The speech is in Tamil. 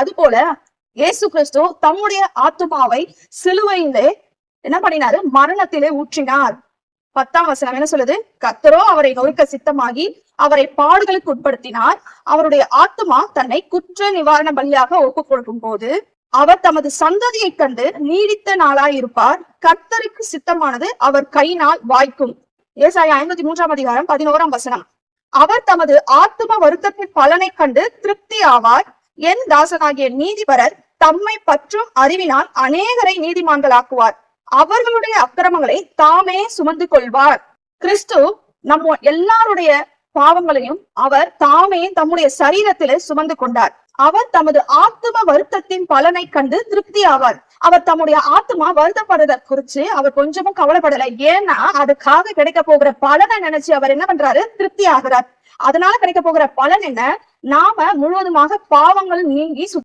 அது போல இயேசு கிறிஸ்து தம்முடைய ஆத்மாவை சிலுவையிலே என்ன பண்ணினாரு? மரணத்திலே ஊற்றினார். பத்தாம் வசனம் என்ன சொல்லுது? கத்தரோ அவரை நொறுக்க சித்தமாகி அவரை பாடுகளுக்கு உட்படுத்தினார். அவருடைய ஆத்மா தன்னை குற்ற நிவாரண பலியாக ஒப்பு கொடுக்கும் போது அவர் தமது சந்ததியை கண்டு நீடித்த நாளாய் இருப்பார். கர்த்தருக்கு சித்தமானது அவர் கையினால் வாய்க்கும். ஏசாய ஐம்பத்தி மூன்றாம் அதிகாரம் பதினோராம் வசனம். அவர் தமது ஆத்ம வருத்தத்தின் பலனை கண்டு திருப்தி ஆவார். என் தாசனாகிய நீதிபரர் தம்மை பற்றும் அறிவினால் அநேகரை நீதிமான்களாக்குவார். அவர்களுடைய அக்கிரமங்களை தாமே சுமந்து கொள்வார். கிறிஸ்து நம்ம எல்லாருடைய பாவங்களையும் அவர் தாமே தம்முடைய சரீரத்திலே சுமந்து கொண்டார். அவர் தமது ஆத்தும வருத்தத்தின் பலனை கண்டு திருப்தி ஆவார் அவர் தம்முடைய ஆத்மா வருத்தப்படுறத குறிச்சு அவர் கொஞ்சமும் கவலைப்படல. ஏன்னா அதுக்காக கிடைக்க போகிற பலனை நினைச்சு அவர் என்ன பண்றாரு? திருப்தி ஆகிறார் அதனால கிடைக்க போகிற பலன் என்ன? நாம முழுவதுமாக பாவங்கள் நீங்கி